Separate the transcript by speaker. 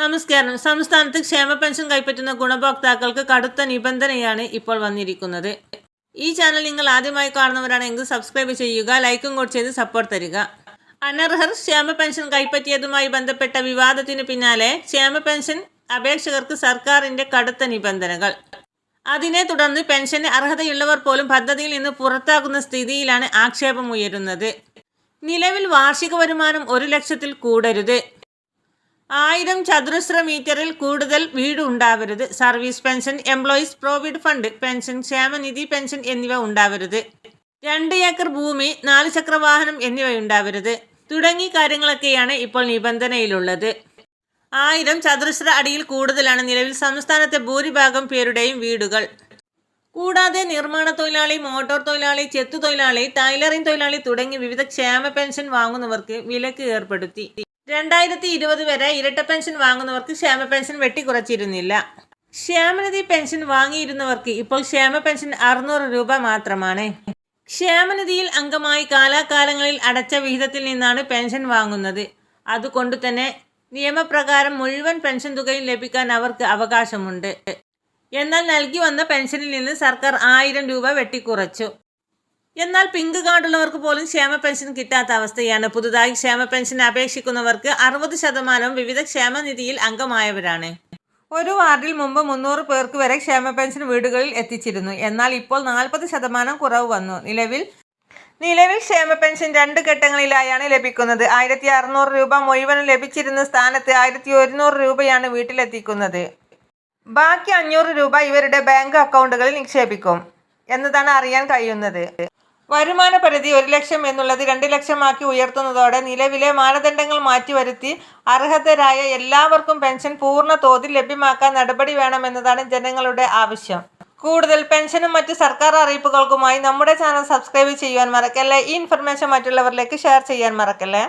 Speaker 1: നമസ്കാരം. സംസ്ഥാനത്ത് ക്ഷേമ പെൻഷൻ കൈപ്പറ്റുന്ന ഗുണഭോക്താക്കൾക്ക് കടുത്ത നിബന്ധനയാണ് ഇപ്പോൾ വന്നിരിക്കുന്നത്. ഈ ചാനൽ നിങ്ങൾ ആദ്യമായി കാണുന്നവരാണെങ്കിൽ സബ്സ്ക്രൈബ് ചെയ്യുക ലൈക്കും കൂടി ചെയ്ത് സപ്പോർട്ട് തരിക. അനർഹർ ക്ഷേമ പെൻഷൻ കൈപ്പറ്റിയതുമായി ബന്ധപ്പെട്ട വിവാദത്തിന് പിന്നാലെ ക്ഷേമ പെൻഷൻ അപേക്ഷകർക്ക് സർക്കാരിന്റെ കടുത്ത നിബന്ധനകൾ. അതിനെ തുടർന്ന് പെൻഷന് അർഹതയുള്ളവർ പോലും പദ്ധതിയിൽ നിന്ന് പുറത്താകുന്ന സ്ഥിതിയിലാണ് ആക്ഷേപം ഉയരുന്നത് നിലവിൽ വാർഷിക വരുമാനം ഒരു ലക്ഷത്തിൽ കൂടരുത്. ആയിരം ചതുരശ്ര മീറ്ററിൽ കൂടുതൽ വീട് ഉണ്ടാവരുത്. Service pension employees provident fund pension ക്ഷേമനിധി പെൻഷൻ എന്നിവ ഉണ്ടാവരുത്. രണ്ട് ഏക്കർ ഭൂമി നാല് ചക്ര വാഹനം എന്നിവ ഉണ്ടാവരുത്. തുടങ്ങി കാര്യങ്ങളൊക്കെയാണ് ഇപ്പോൾ നിബന്ധനയിലുള്ളത്. ആയിരം ചതുരശ്ര അടിയിൽ കൂടുതലാണ് നിലവിൽ സംസ്ഥാനത്തെ ഭൂരിഭാഗം പേരുടെയും വീടുകൾ. കൂടാതെ നിർമ്മാണ തൊഴിലാളി മോട്ടോർ തൊഴിലാളി ചെത്തു തൊഴിലാളി ടൈലറിംഗ് തൊഴിലാളി തുടങ്ങി വിവിധ ക്ഷേമ പെൻഷൻ വാങ്ങുന്നവർക്ക് വിലക്ക് ഏർപ്പെടുത്തി. രണ്ടായിരത്തി ഇരുപത് വരെ ഇരട്ട പെൻഷൻ വാങ്ങുന്നവർക്ക് ക്ഷേമ പെൻഷൻ വെട്ടിക്കുറച്ചിരുന്നില്ല ക്ഷേമനിധി പെൻഷൻ വാങ്ങിയിരുന്നവർക്ക് ഇപ്പോൾ ക്ഷേമ പെൻഷൻ അറുന്നൂറ് രൂപ മാത്രമാണ്. ക്ഷേമനിധിയിൽ അംഗമായി കാലാകാലങ്ങളിൽ അടച്ച വിഹിതത്തിൽ നിന്നാണ് പെൻഷൻ വാങ്ങുന്നത്. അതുകൊണ്ട് തന്നെ നിയമപ്രകാരം മുഴുവൻ പെൻഷൻ തുകയും ലഭിക്കാൻ അവർക്ക് അവകാശമുണ്ട്. എന്നാൽ നൽകി വന്ന പെൻഷനിൽ നിന്ന് സർക്കാർ ആയിരം രൂപ വെട്ടിക്കുറച്ചു. എന്നാൽ പിങ്ക് കാർഡുള്ളവർക്ക് പോലും ക്ഷേമ പെൻഷൻ കിട്ടാത്ത അവസ്ഥയാണ്. പുതുതായി ക്ഷേമ പെൻഷൻ അപേക്ഷിക്കുന്നവർക്ക് അറുപത് ശതമാനവും വിവിധ ക്ഷേമനിധിയിൽ അംഗമായവരാണ്. ഒരു വാർഡിൽ മുമ്പ് മുന്നൂറ് പേർക്ക് വരെ ക്ഷേമ പെൻഷൻ വീടുകളിൽ എത്തിച്ചിരുന്നു. എന്നാൽ ഇപ്പോൾ നാൽപ്പത് ശതമാനം കുറവ് വന്നു. നിലവിൽ നിലവിൽ ക്ഷേമ പെൻഷൻ രണ്ട് ഘട്ടങ്ങളിലായാണ് ലഭിക്കുന്നത്. ആയിരത്തി അറുന്നൂറ് രൂപ മുഴുവനും ലഭിച്ചിരുന്ന സ്ഥാനത്ത് ആയിരത്തി ഒരുന്നൂറ് രൂപയാണ് വീട്ടിലെത്തിക്കുന്നത്. ബാക്കി അഞ്ഞൂറ് രൂപ ഇവരുടെ ബാങ്ക് അക്കൗണ്ടുകളിൽ നിക്ഷേപിക്കും എന്നതാണ് അറിയാൻ കഴിയുന്നത്. വരുമാന പരിധി ഒരു ലക്ഷം എന്നുള്ളത് രണ്ട് ലക്ഷമാക്കി ഉയർത്തുന്നതോടെ നിലവിലെ മാനദണ്ഡങ്ങൾ മാറ്റി മാറ്റിവരുത്തി അർഹതരായ എല്ലാവർക്കും പെൻഷൻ പൂർണ തോതിൽ ലഭ്യമാക്കാൻ നടപടി വേണമെന്നതാണ് ജനങ്ങളുടെ ആവശ്യം. കൂടുതൽ പെൻഷനും മറ്റ് സർക്കാർ അറിയിപ്പുകൾക്കുമായി നമ്മുടെ ചാനൽ സബ്സ്ക്രൈബ് ചെയ്യുവാൻ മറക്കല്ലേ? ഈ ഇൻഫർമേഷൻ മറ്റുള്ളവരിലേക്ക് ഷെയർ ചെയ്യാൻ മറക്കല്ലേ?